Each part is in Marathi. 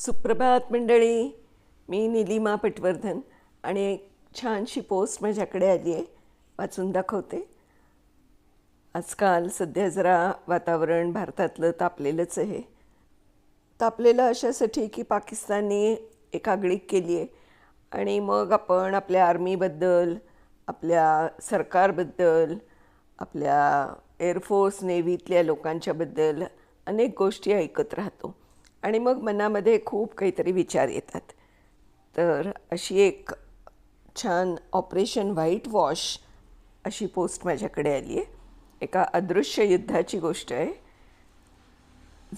सुप्रभात मंडळी. मी निलिमा पटवर्धन आणि एक छानशी पोस्ट माझ्याकडे आली आहे. वाचून दाखवते. आजकाल सध्या जरा वातावरण भारतातलं तापलेलंच आहे. तापलेलं अशासाठी की पाकिस्तानने एक आगळीक केली आहे. आणि मग आपण आपल्या आर्मीबद्दल आपल्या सरकारबद्दल आपल्या एअरफोर्स नेव्हीतल्या लोकांच्याबद्दल अनेक गोष्टी ऐकत राहतो. आणि मग मनामध्ये खूप काहीतरी विचार येतात. तर अशी एक छान ऑपरेशन व्हाईट वॉश अशी पोस्ट माझ्याकडे आली आहे. एका अदृश्य युद्धाची गोष्ट आहे.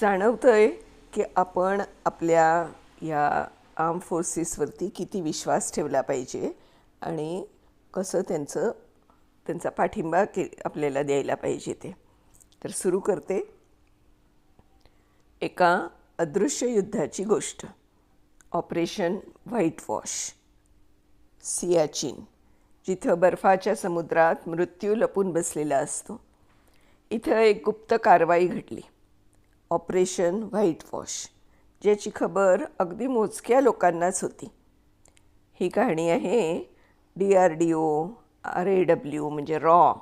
जाणवतं आहे की आपण आपल्या या आर्म फोर्सेसवरती किती विश्वास ठेवला पाहिजे आणि कसं त्यांचं त्यांचा पाठिंबा के आपल्याला द्यायला पाहिजे ते. तर सुरू करते. एका अदृश्य युद्धाची गोष्ट. Operation white wash. सियाचीन जिथं बर्फाच्या समुद्रात मृत्यू लपून बसलेला असतो. इथं एक गुप्त कारवाई घडली. ऑपरेशन व्हाईट वॉश ज्याची खबर अगदी मोजक्या लोकांनाच होती. ही कहाणी आहे D R D O R A W म्हणजे रॉ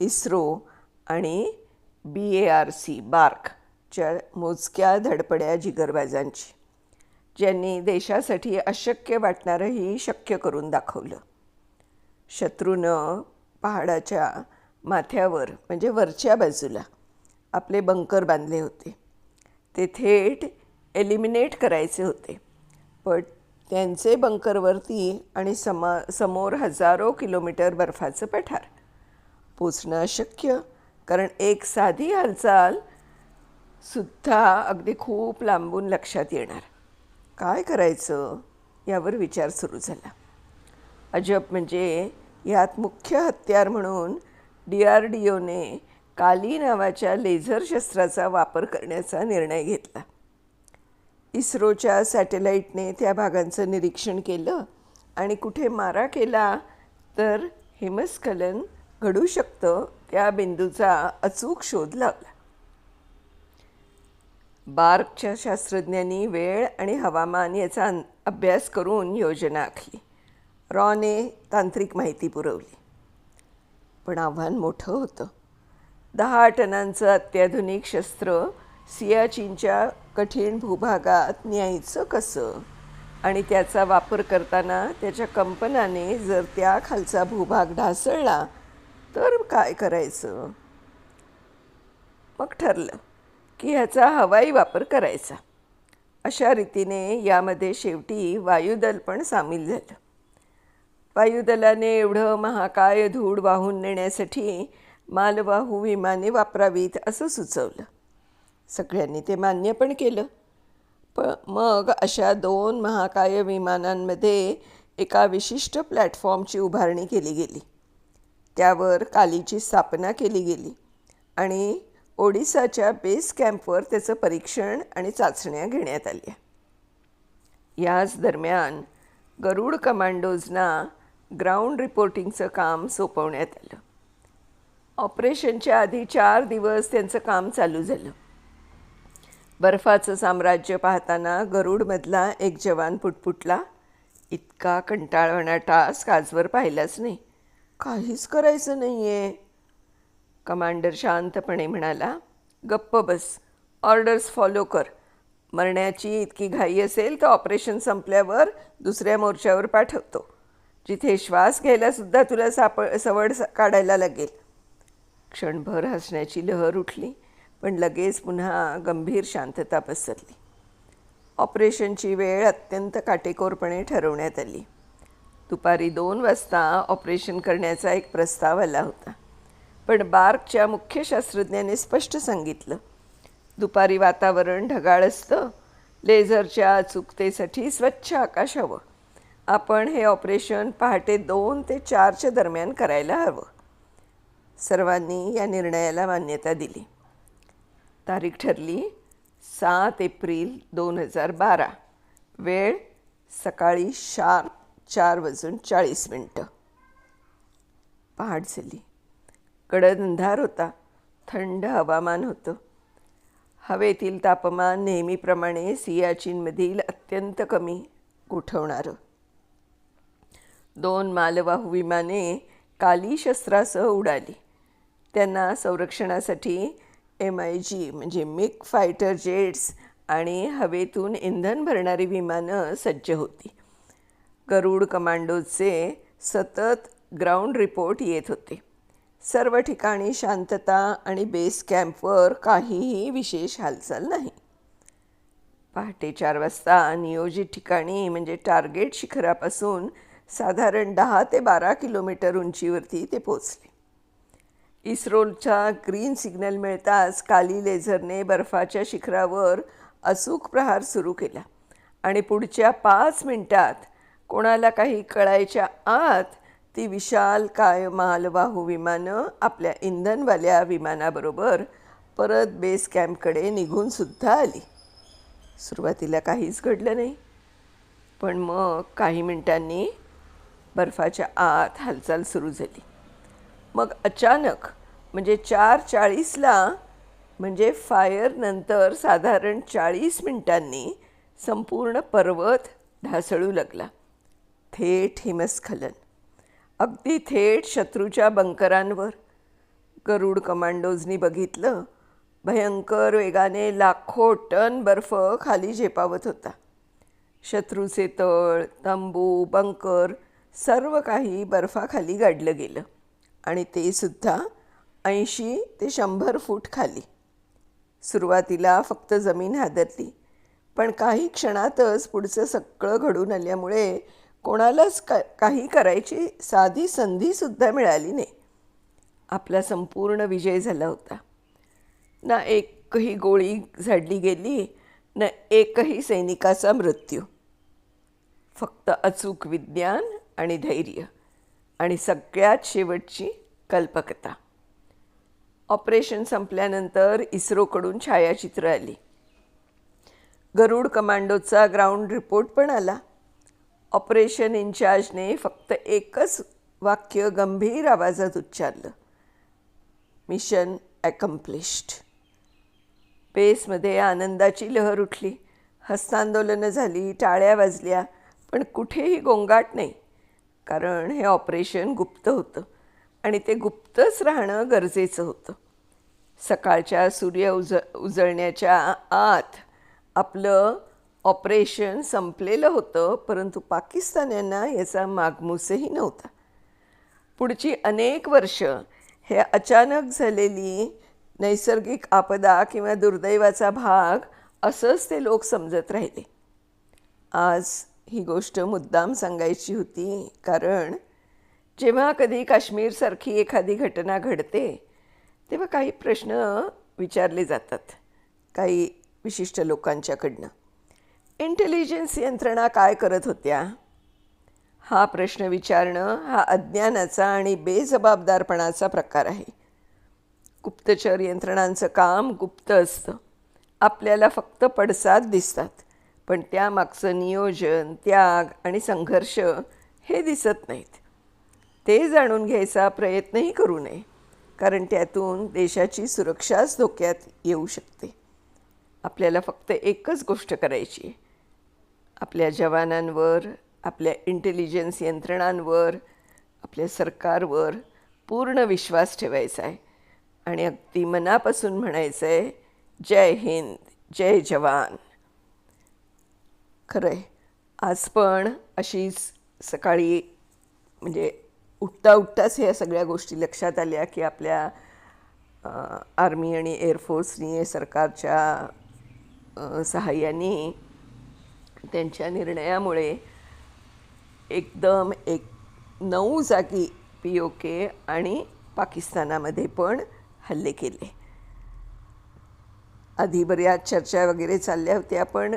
इस्रो आणि B A R C BARC. च्या मोजक्या धडपड्या जिगरबाजांची ज्यांनी देशासाठी अशक्य वाटणारंही शक्य करून दाखवलं. शत्रूनं पहाडाच्या माथ्यावर म्हणजे वरच्या बाजूला आपले बंकर बांधले होते. ते थेट एलिमिनेट करायचे होते. पण त्यांचे बंकरवरती आणि समा समोर हजारो किलोमीटर बर्फाचं पठार. पोचणं अशक्य कारण एक साधी हालचाल सुद्धा अगदी खूप लांबून लक्षात येणार. काय करायचं? यावर विचार सुरू झाला. अजब म्हणजे यात मुख्य हत्यार म्हणून डी आर डी ओने काली नावाच्या लेझर शस्त्राचा वापर करण्याचा निर्णय घेतला. इस्रोच्या सॅटेलाईटने त्या भागांचं निरीक्षण केलं आणि कुठे मारा केला तर हिमस्खलन घडू शकतं त्या बिंदूचा अचूक शोध लावला. बार्कच्या शास्त्रज्ञांनी वेळ आणि हवामान याचा अभ्यास करून योजना आखली. रॉने तांत्रिक माहिती पुरवली. पण आव्हान मोठं होतं. दहा टनांचं अत्याधुनिक शस्त्र सियाचीनच्या कठीण भूभागात न्यायचं कसं? आणि त्याचा वापर करताना त्याच्या कंपनाने जर त्या खालचा भूभाग ढासळला तर काय करायचं? मग ठरलं. की ह्याचा हवाई वापर करायचा. अशा रीतीने यामध्ये शेवटी वायुदल पण सामील झालं. वायुदलाने एवढं महाकाय धूळ वाहून नेण्यासाठी मालवाहू विमाने वापरावीत असं सुचवलं. सगळ्यांनी ते मान्य पण केलं. प मग अशा दोन महाकाय विमानांमध्ये एका विशिष्ट प्लॅटफॉर्मची उभारणी केली गेली. त्यावर कालीची स्थापना केली गेली आणि ओडिसाच्या बेस कॅम्पवर त्याचं परीक्षण आणि चाचण्या घेण्यात आल्या. याच दरम्यान गरुड कमांडोजना ग्राउंड रिपोर्टिंगचं काम सोपवण्यात आलं. ऑपरेशनच्या आधी चार दिवस त्यांचं काम चालू झालं. बर्फाचं साम्राज्य पाहताना गरुडमधला एक जवान पुटपुटला इतका कंटाळवणा टास्क आजवर पाहिलाच नाही. काहीच करायचं नाही आहे कमांडर शांतपणे म्हणाला गप्प बस ऑर्डर्स फॉलो कर. मरण्याची इतकी घाई असेल तर ऑपरेशन संपल्यावर दुसऱ्या मोर्चावर पाठवतो. जिथे श्वास घ्यायलासुद्धा तुला साप सवड स- काढायला लागेल. क्षणभर हसण्याची लहर उठली पण लगेच पुन्हा गंभीर शांतता पसरली. ऑपरेशनची वेळ अत्यंत काटेकोरपणे ठरवण्यात आली. दुपारी दोन वाजता ऑपरेशन करण्याचा एक प्रस्ताव आला होता. पण बार्कच्या मुख्य शास्त्रज्ञाने स्पष्ट सांगितलं दुपारी वातावरण ढगाळ असतं लेझरच्या अचूकतेसाठी स्वच्छ आकाश हवं. आपण हे ऑपरेशन पहाटे दोन ते चारच्या दरम्यान करायला हवं. सर्वांनी या निर्णयाला मान्यता दिली. तारीख ठरली सात एप्रिल दोन हजार बारा. वेळ सकाळी शार्प चार वाजून चाळीस मिनटं. पहाट झाली. कडधंधार अंधार होता. थंड हवामान होतं. हवेतील तापमान नेहमीप्रमाणे सियाचीनमधील अत्यंत कमी गोठवणारं. दोन मालवाहू विमाने काली शस्त्रासह उडाली. त्यांना संरक्षणासाठी एम आय जी म्हणजे मिक फायटर जेट्स आणि हवेतून इंधन भरणारी विमानं सज्ज होती. गरुड कमांडोचे सतत ग्राउंड रिपोर्ट येत होते. सर्व ठिकाणी शांतता आणि बेस कॅम्पवर काहीही विशेष हालचाल नाही. पहाटे चार वाजता नियोजित ठिकाणी म्हणजे टार्गेट शिखरापासून साधारण दहा ते बारा किलोमीटर उंचीवरती ते पोचले इस्रोच्या ग्रीन सिग्नल मिळताच काली लेझरने बर्फाच्या शिखरावर अचूक प्रहार सुरू केला आणि पुढच्या पाच मिनटात कोणाला काही कळायच्या आत ती विशाल काय मालवाहू विमानं आपल्या इंधनवाल्या विमानाबरोबर परत बेस कॅम्पकडे निघून सुद्धा आली. सुरुवातीला काहीच घडलं नाही. पण मग काही मिनिटांनी बर्फाच्या आत हालचाल सुरू झाली. मग अचानक म्हणजे चार चाळीसला म्हणजे फायरनंतर साधारण चाळीस मिनिटांनी संपूर्ण पर्वत ढासळू लागला. थेट हिमस्खलन. अगदी थेट शत्रूच्या बंकरांवर. गरुड कमांडोजनी बघितलं भयंकर वेगाने लाखो टन बर्फ खाली झेपावत होता. शत्रूचे तळ तंबू बंकर सर्व काही बर्फाखाली गाडलं गेलं आणि ते सुद्धा ऐंशी ते शंभर फूट खाली. सुरुवातीला फक्त जमीन हादरली पण काही क्षणातच पुढचं सगळं घडून आल्यामुळे कोणालाच का काही करायची साधी संधीसुद्धा मिळाली नाही. आपला संपूर्ण विजय झाला होता. ना एकही गोळी झाडली गेली न एकही सैनिकाचा मृत्यू. फक्त अचूक विज्ञान आणि धैर्य आणि सगळ्यात शेवटची कल्पकता. ऑपरेशन संपल्यानंतर इस्रोकडून छायाचित्र आली. गरुड कमांडोचा ग्राउंड रिपोर्ट पण आला. ऑपरेशन इन्चार्जने फक्त एकच वाक्य गंभीर आवाजात उच्चारलं. मिशन ॲकम्प्लिश्ड पेसमध्ये आनंदाची लहर उठली. हस्तांदोलनं झाली टाळ्या वाजल्या पण कुठेही गोंगाट नाही. कारण हे ऑपरेशन गुप्त होतं आणि ते गुप्तच राहणं गरजेचं होतं. सकाळच्या सूर्य उज उजळण्याच्या आत आपलं ऑपरेशन संपलेलं होतं परंतु पाकिस्तान्यांना याचा मागमूसही नव्हता. पुढची अनेक वर्ष हे अचानक झालेली नैसर्गिक आपदा किंवा दुर्दैवाचा भाग असंच ते लोक समजत राहिले. आज ही गोष्ट मुद्दाम सांगायची होती कारण जेव्हा कधी काश्मीरसारखी एखादी घटना घडते तेव्हा काही प्रश्न विचारले जातात काही विशिष्ट लोकांच्याकडनं. इंटेलिजन्स यंत्रणा काय करत होत्या? हा प्रश्न विचारणं हा अज्ञानाचा आणि बेजबाबदारपणाचा प्रकार आहे. गुप्तचर यंत्रणांचं काम गुप्त असतं. आपल्याला फक्त पडसाद दिसतात. पण त्यामागचं नियोजन त्याग आणि संघर्ष हे दिसत नाहीत. ते जाणून घ्यायचा प्रयत्नही करू नये कारण त्यातून देशाची सुरक्षाच धोक्यात येऊ शकते. आपल्याला फक्त एकच गोष्ट करायची आहे. आपल्या जवानांवर आपल्या इंटेलिजन्स यंत्रणांवर आपल्या सरकारवर पूर्ण विश्वास ठेवायचा आहे. आणि अगदी मनापासून म्हणायचं आहे जय हिंद जय जवान. खरं आहे आज पण अशीच सकाळी म्हणजे उठता उठताच ह्या सगळ्या गोष्टी लक्षात आल्या की आपल्या आर्मी आणि एअरफोर्सनी सरकारच्या सहाय्याने त्यांच्या निर्णयामुळे एकदम एक नऊ जागी पी ओ के आणि पाकिस्तानामध्ये पण हल्ले केले. आधी बऱ्याच चर्चा वगैरे चालल्या होत्या पण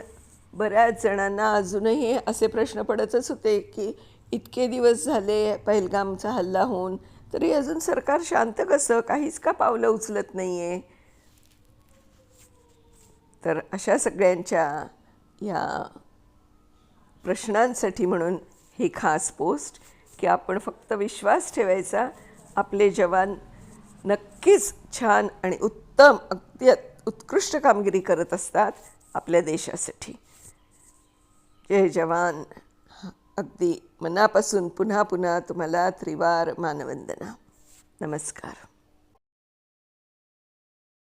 बऱ्याच जणांना अजूनही असे प्रश्न पडतच होते की इतके दिवस झाले पहलगामचा हल्ला होऊन तरी अजून सरकार शांत कसं? काहीच का पावलं उचलत नाही आहे तर अशा सगळ्यांच्या या प्रश्नांसाठी म्हणून ही खास पोस्ट की आपण फक्त विश्वास ठेवायचा आपले जवान नक्कीच छान आणि उत्तम अगदी उत्कृष्ट कामगिरी करत असतात आपल्या देशासाठी. जय जवान. अगदी मनापासून पुन्हा पुन्हा तुम्हाला त्रिवार मानवंदना. नमस्कार.